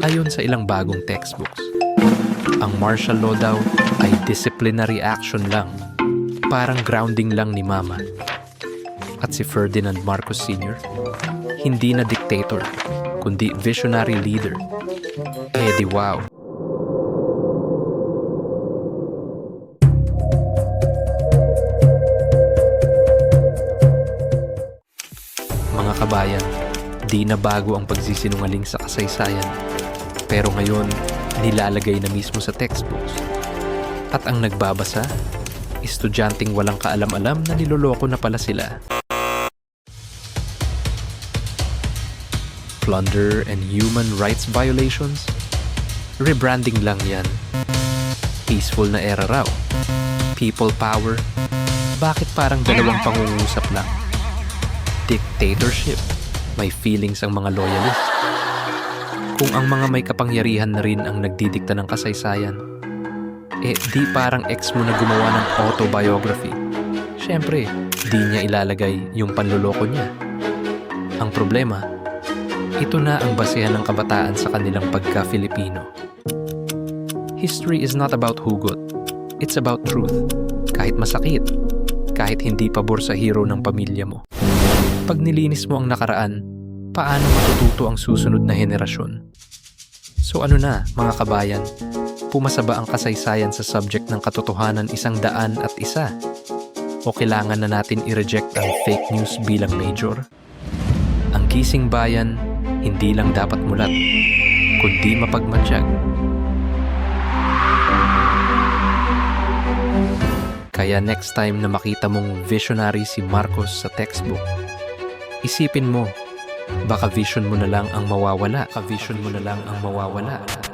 Ayon sa ilang bagong textbooks, ang martial law daw ay disciplinary action lang. Parang grounding lang ni mama. At si Ferdinand Marcos Sr., hindi na dictator, kundi visionary leader. Eh di wow. Mga kabayan, di na bago ang pagsisinungaling sa kasaysayan. Pero ngayon, nilalagay na mismo sa textbooks. At ang nagbabasa, estudyanteng walang kaalam-alam na niloloko na pala sila. Plunder and human rights violations? Rebranding lang yan. Peaceful na era raw. People power? Bakit parang dalawang pangungusap lang? Dictatorship? May feelings ang mga loyalist. Kung ang mga may kapangyarihan na rin ang nagdidikta ng kasaysayan, eh di parang ex mo na gumawa ng autobiography. Siyempre, di niya ilalagay yung panluloko niya. Ang problema, ito na ang basehan ng kabataan sa kanilang pagka-Filipino. History is not about hugot. It's about truth. Kahit masakit. Kahit hindi pabor sa hero ng pamilya mo. Pag nilinis mo ang nakaraan, paano matututo ang susunod na henerasyon? So ano na, mga kabayan? Pumasa ba ang kasaysayan sa subject ng katotohanan isang daan at isa? O kailangan na natin i-reject ang fake news bilang major? Ang gising bayan, hindi lang dapat mulat, kundi mapagmatsyag. Kaya next time na makita mong visionary si Marcos sa textbook, isipin mo, baka vision mo na lang ang mawawala, ka vision mo na lang ang mawawala.